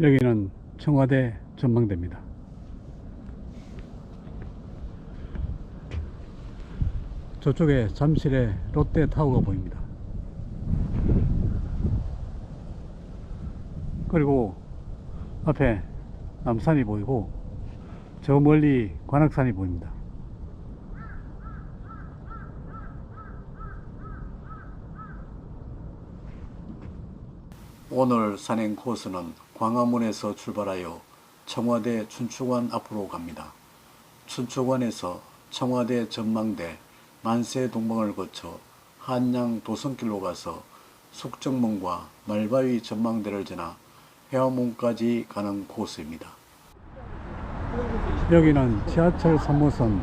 여기는 청와대 전망대입니다. 저쪽에 잠실의 롯데타워가 보입니다. 그리고 앞에 남산이 보이고 저 멀리 관악산이 보입니다. 오늘 산행 코스는 광화문에서 출발하여 청와대 춘추관 앞으로 갑니다. 춘추관에서 청와대 전망대 만세 동방을 거쳐 한양 도성길로 가서 숙정문과 말바위 전망대를 지나 해화문까지 가는 코스입니다. 여기는 지하철 3호선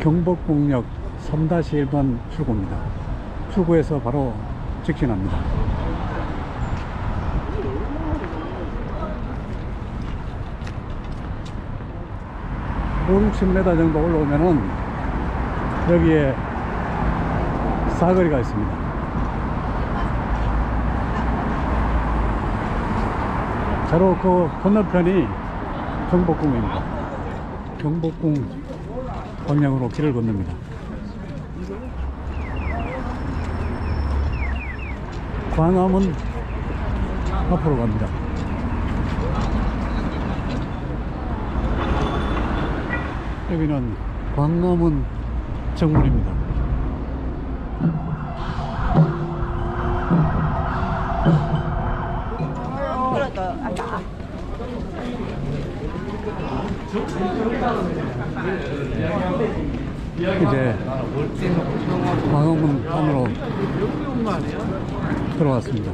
경복궁역 3-1번 출구입니다. 출구에서 바로 직진합니다. 5, 60m 정도 올라오면은 여기에 사거리가 있습니다. 바로 그 건너편이 경복궁입니다. 경복궁 방향으로 길을 건넙니다. 광화문 앞으로 갑니다. 여기는 광화문 정문입니다. 이제 광화문 안으로 들어왔습니다.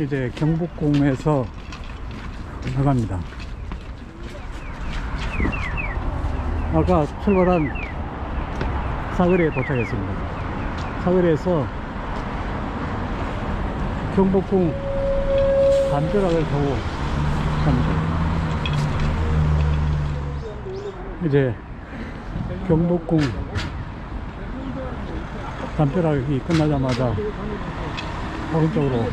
이제 경복궁에서 나갑니다. 아까 출발한 사거리에 도착했습니다. 사거리에서 경복궁 담벼락을 타고 갑니다. 이제 경복궁 담벼락이 끝나자마자 오른쪽으로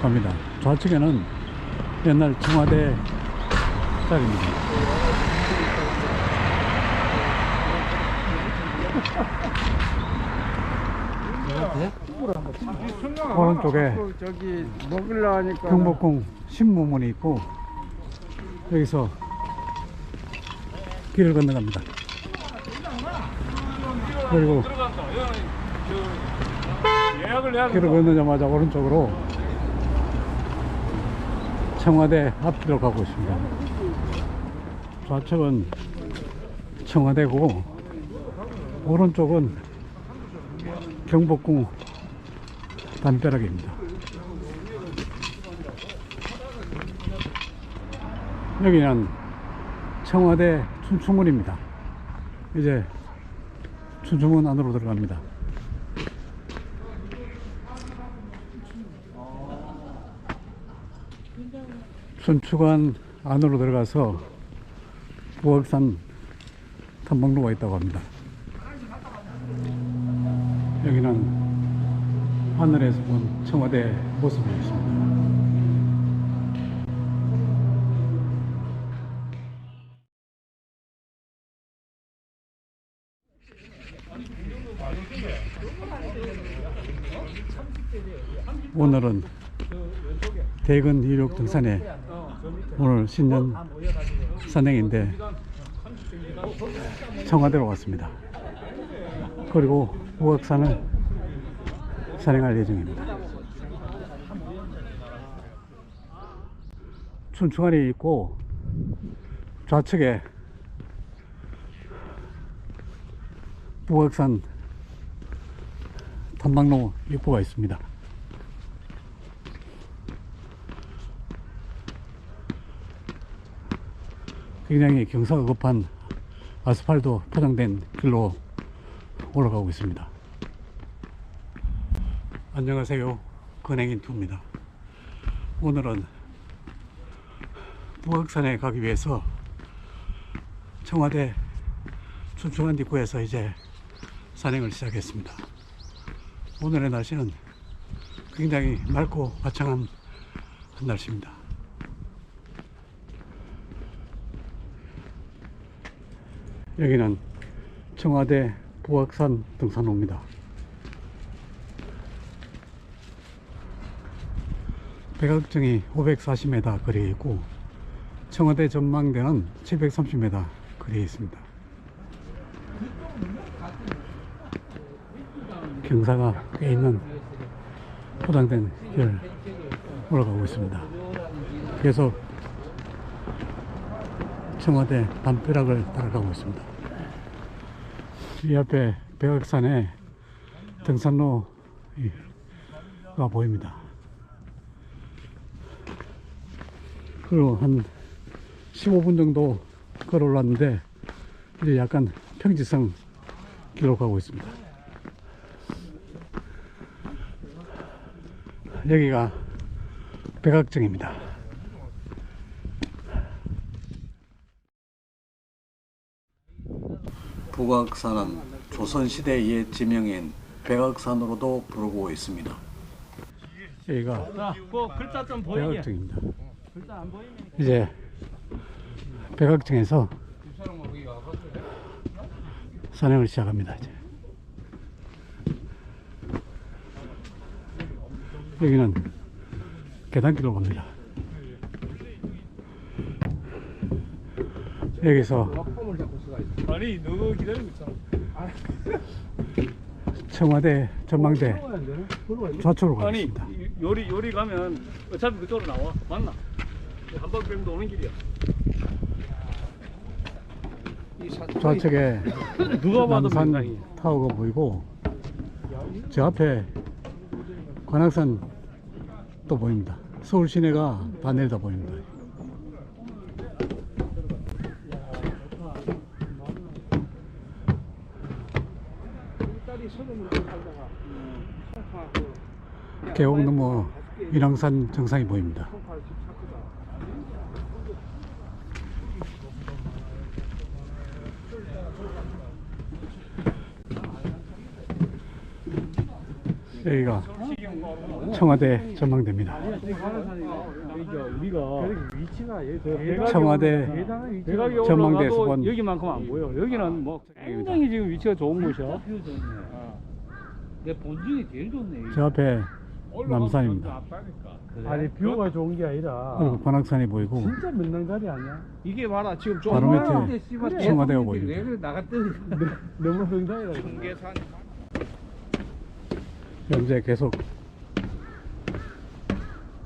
갑니다. 좌측에는 옛날 청와대 짝입니다. 오른쪽에 경복궁 신무문이 있고 여기서 길을 건너갑니다. 그리고 길을 건너자마자 오른쪽으로 청와대 앞으로 가고 있습니다. 좌측은 청와대고 오른쪽은 경복궁 담벼락입니다. 여기는 청와대 춘추문입니다. 이제 춘추문 안으로 들어갑니다. 춘추관 안으로 들어가서 부엌산 탐방로가 있다고 합니다. 여기는 하늘에서 본 청와대 모습이 있습니다. 오늘은 대근 이륙 등산에 오늘 신년 산행인데 청와대로 왔습니다. 그리고 우악산을 산행할 예정입니다. 춘추관이 있고 좌측에 우악산 탐방로 입구가 있습니다. 굉장히 경사급한 아스팔트 포장된 길로 올라가고 있습니다. 안녕하세요. 건행인 투입니다. 오늘은 부악산에 가기 위해서 청와대 춘천한 입구에서 이제 산행을 시작했습니다. 오늘의 날씨는 굉장히 맑고 화창한 날씨입니다. 여기는 청와대 부악산 등산로입니다. 백악정이 540m 거리에 있고 청와대 전망대는 730m 거리에 있습니다. 경사가 꽤 있는 포장된 길 올라가고 있습니다. 계속 청와대 담벼락을 따라가고 있습니다. 이 앞에 백악산에 등산로가 보입니다. 그리고 한 15분 정도 걸어 올랐는데 이제 약간 평지성 길로 가고 있습니다. 여기가 백악정입니다. 북악산은 조선시대 옛 지명인 백악산으로도 부르고 있습니다. 여기가 자, 뭐 글자 좀 보이게. 백악정입니다. 글자 안 보이면 이제 백악정에서 산행을 시작합니다. 이제. 여기는 계단길로 갑니다. 여기서 아니 너무 기다리고 있잖아. 청와대 전망대 좌측으로 아니 가겠습니다. 이- 요리 요리 가면 어차피 그쪽으로 나와. 맞나? 한방 빼고 오는 길이야. 좌측에 누가 봐도 남산 명당이. 타워가 보이고 저 앞에 관악산 또 보입니다. 서울 시내가 다 내려다 보입니다. 계곡 넘어 인왕산 정상이 보입니다. 여기가 청와대 전망대입니다. 청와대 대각이 전망대 올라가도 수건. 여기만큼 안 보여. 여기는 뭐 굉장히 지금 위치가 좋은 곳이야. 내 본중이 제일 좋네. 저 앞에 남산입니다. 아니 뷰가 좋은 게 아니라 그리고 관악산이 보이고 진짜 명당자리 아니야? 이게 봐라 지금 좀 바로 밑에 근데 씨발 청와대가 대통령들이 보입니다. 왜 그래 나갔더니 너무 명당이라. 청계산 현재 계속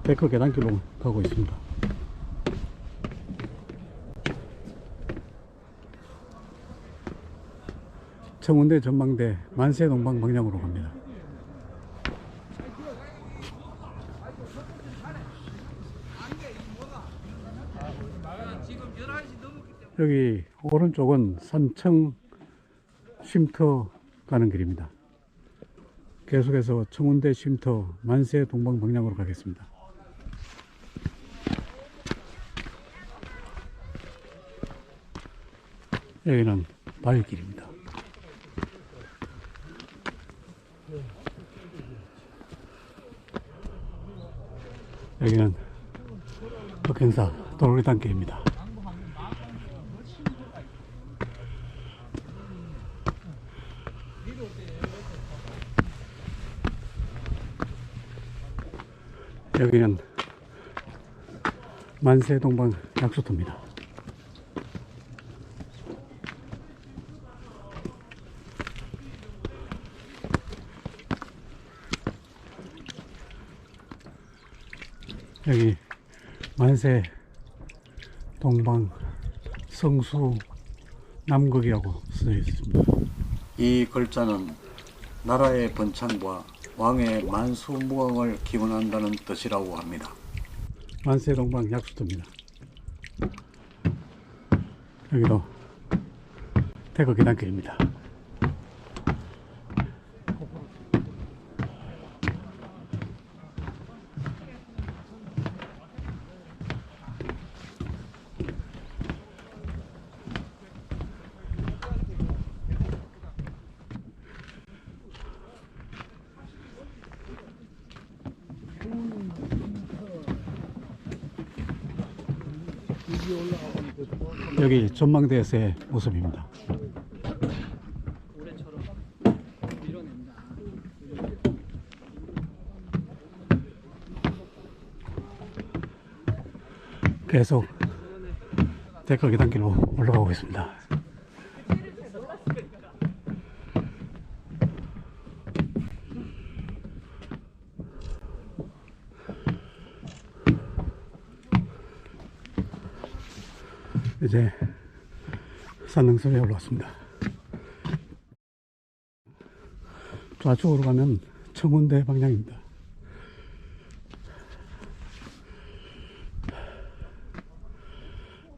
데크 계단길로 가고 있습니다. 청운대 전망대 만세 동방 방향으로 갑니다. 여기 오른쪽은 산청 쉼터 가는 길입니다. 계속해서 청운대 쉼터 만세 동방 방향으로 가겠습니다. 여기는 바위길입니다. 여기는北행사 도로리단길입니다. 여기는 만세동방 약수터입니다. 여기 만세 동방 성수 남극이라고 쓰여 있습니다. 이 글자는 나라의 번창과 왕의 만수무강을 기원한다는 뜻이라고 합니다. 만세동방 약수터입니다. 여기도 태거 계단길입니다. 여기 전망대에서의 모습입니다. 계속 데크 계단길로 올라가고 있습니다. 이제 산능선에 올라왔습니다. 좌측으로 가면 청운대 방향입니다.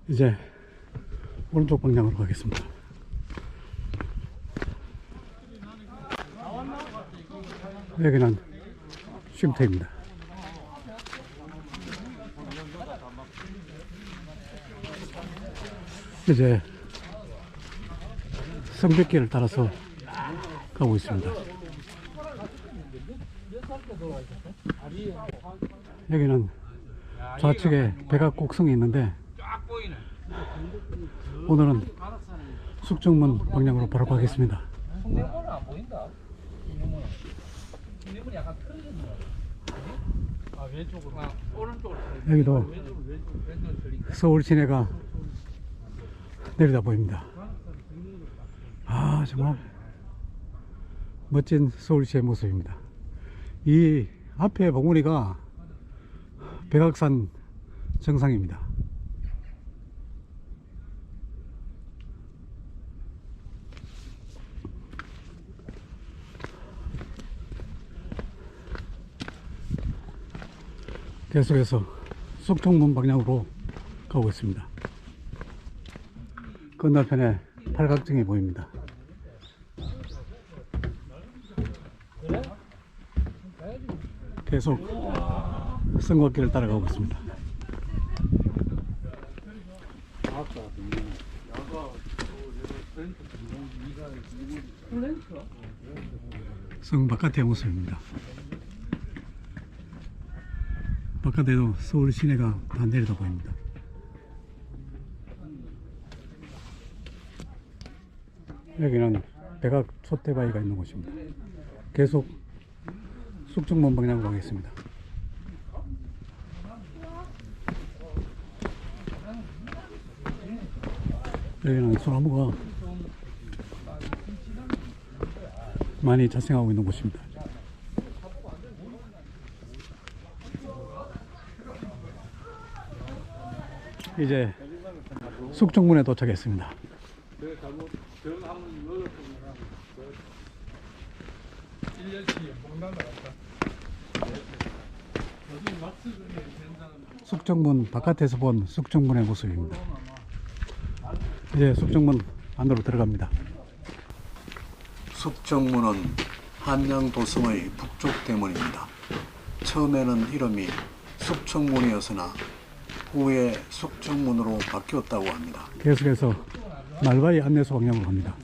이제 오른쪽 방향으로 가겠습니다. 여기는 쉼터입니다. 이제 성벽길을 따라서 가고 있습니다. 여기는 좌측에 백악곡성이 있는데 오늘은 숙정문 방향으로 바로 가겠습니다. 여기도. 서울 시내가 내려다 보입니다. 아 정말 멋진 서울시의 모습입니다. 이 앞에 봉우리가 백악산 정상입니다. 계속해서 속통문 방향으로 가고 있습니다. 건너편에 팔각정이 보입니다. 계속 성곽길을 따라가고 있습니다. 성 바깥의 모습입니다. 바깥에도 서울 시내가 다 내려다 보입니다. 여기는 백악 촛대바위가 있는 곳입니다. 계속 숙정문 방향으로 가겠습니다. 여기는 소나무가 많이 자생하고 있는 곳입니다. 이제 숙정문에 도착했습니다. 숙정문 바깥에서 본 숙정문의 모습입니다. 이제 숙정문 안으로 들어갑니다. 숙정문은 한양 도성의 북쪽 대문입니다. 처음에는 이름이 숙청문이었으나 후에 숙정문으로 바뀌었다고 합니다. 계속해서 말바이 안내소 방향으로 갑니다.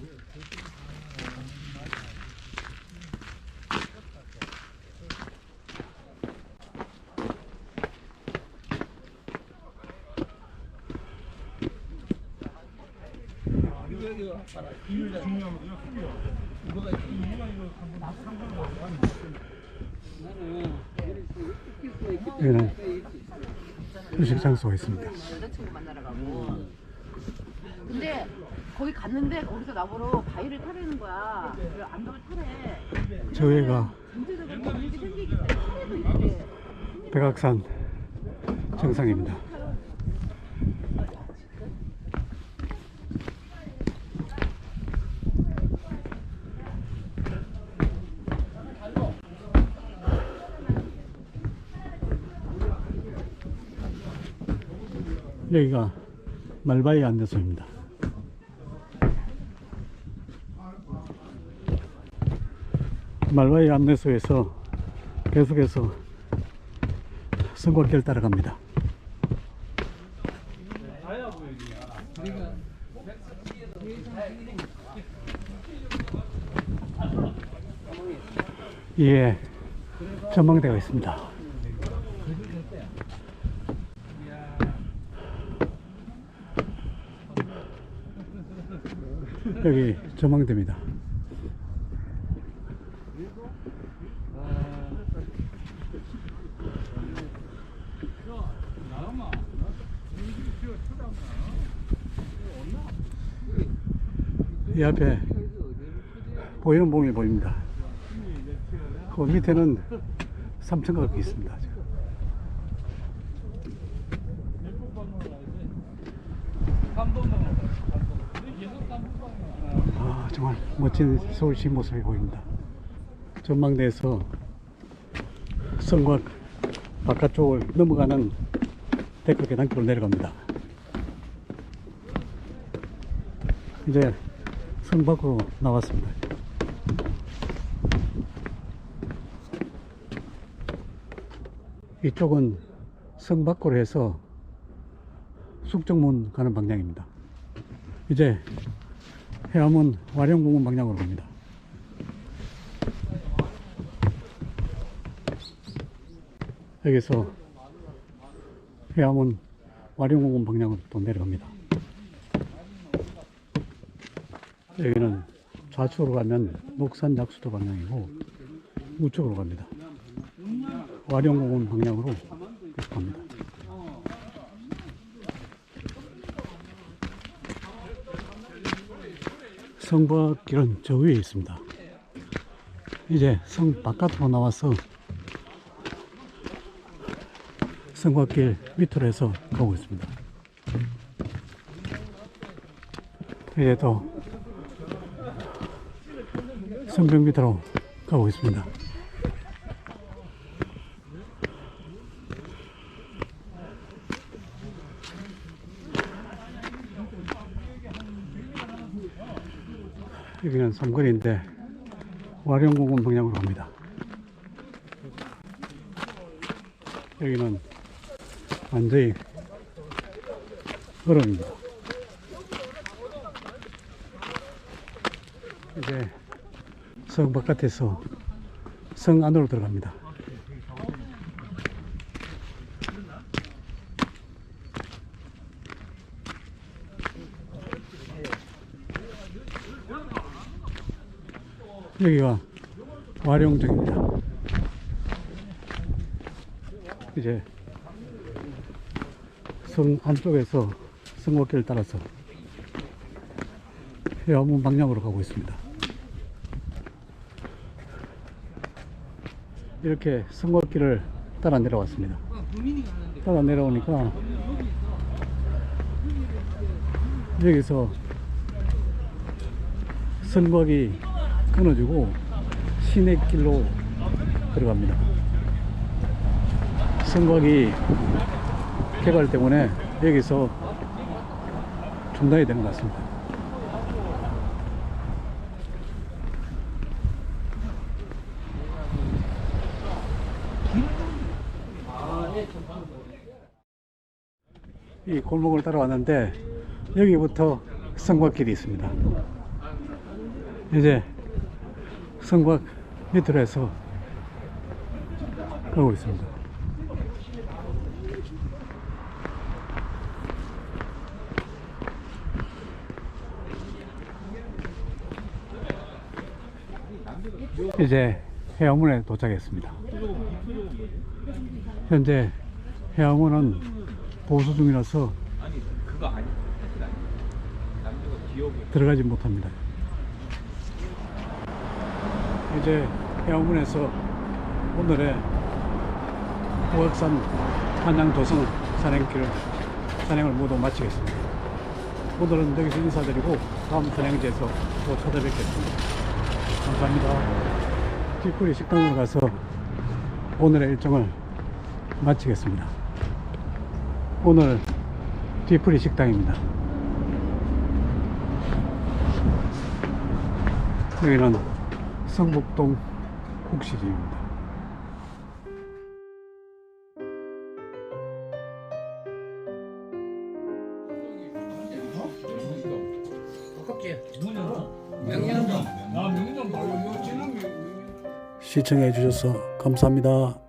여기는 휴식 장소가 있습니다. 여자친구 만나러 가고. 근데 거기 갔는데 거기서 나보러 바위를 타라는 거야. 그 암벽을 타래. 저희가 전체적으로 거리가 생기기 때문에 타래도 있대. 백악산 정상입니다. 여기가 말바이 안내소입니다. 말바이 안내소에서 계속해서 성곽길 따라갑니다. 예, 전망대가 있습니다. 여기 전망대입니다. 이 앞에 보이는 봉이 보입니다. 그 밑에는 삼천가 가 있습니다. 정말 멋진 서울시 모습이 보입니다. 전망대에서 성곽 바깥쪽을 넘어가는 데크 계단길로 내려갑니다. 이제 성 밖으로 나왔습니다. 이쪽은 성 밖으로 해서 숙정문 가는 방향입니다. 이제 해암은 와룡공원 방향으로 갑니다. 여기서 해암은 와룡공원 방향으로 또 내려갑니다. 여기는 좌측으로 가면 녹산 약수도 방향이고 우측으로 갑니다. 와룡공원 방향으로 갑니다. 성곽길은 저 위에 있습니다. 이제 성 바깥으로 나와서 성곽길 밑으로 해서 가고 있습니다. 이제 또 성벽 밑으로 가고 있습니다. 여기는 삼거리인데 와룡공원 방향으로 갑니다. 여기는 완전히 얼음입니다. 이제 성 바깥에서 성 안으로 들어갑니다. 여기가 와룡정입니다. 이제 성 안쪽에서 성곽길을 따라서 해암문 방향으로 가고 있습니다. 이렇게 성곽길을 따라 내려왔습니다. 따라 내려오니까 여기서 성곽이 끊어지고 시내길로 들어갑니다. 성곽이 개발 때문에 여기서 중단이 되는 것 같습니다. 이 골목을 따라왔는데 여기부터 성곽길이 있습니다. 이제 성곽 밑으로 해서 가고 있습니다. 이제 해양문에 도착했습니다. 현재 해양문은 보수 중이라서 들어가지 못합니다. 이제 해양문에서 오늘의 우악산 한양 도성 산행길을 산행을 모두 마치겠습니다. 오늘은 여기서 인사드리고 다음 산행지에서 또 찾아뵙겠습니다. 감사합니다. 뒷구리 식당으로 가서 오늘의 일정을 마치겠습니다. 오늘 뒤풀이 식당입니다. 여기는 성북동 국시집입니다. 시청해 주셔서 감사합니다.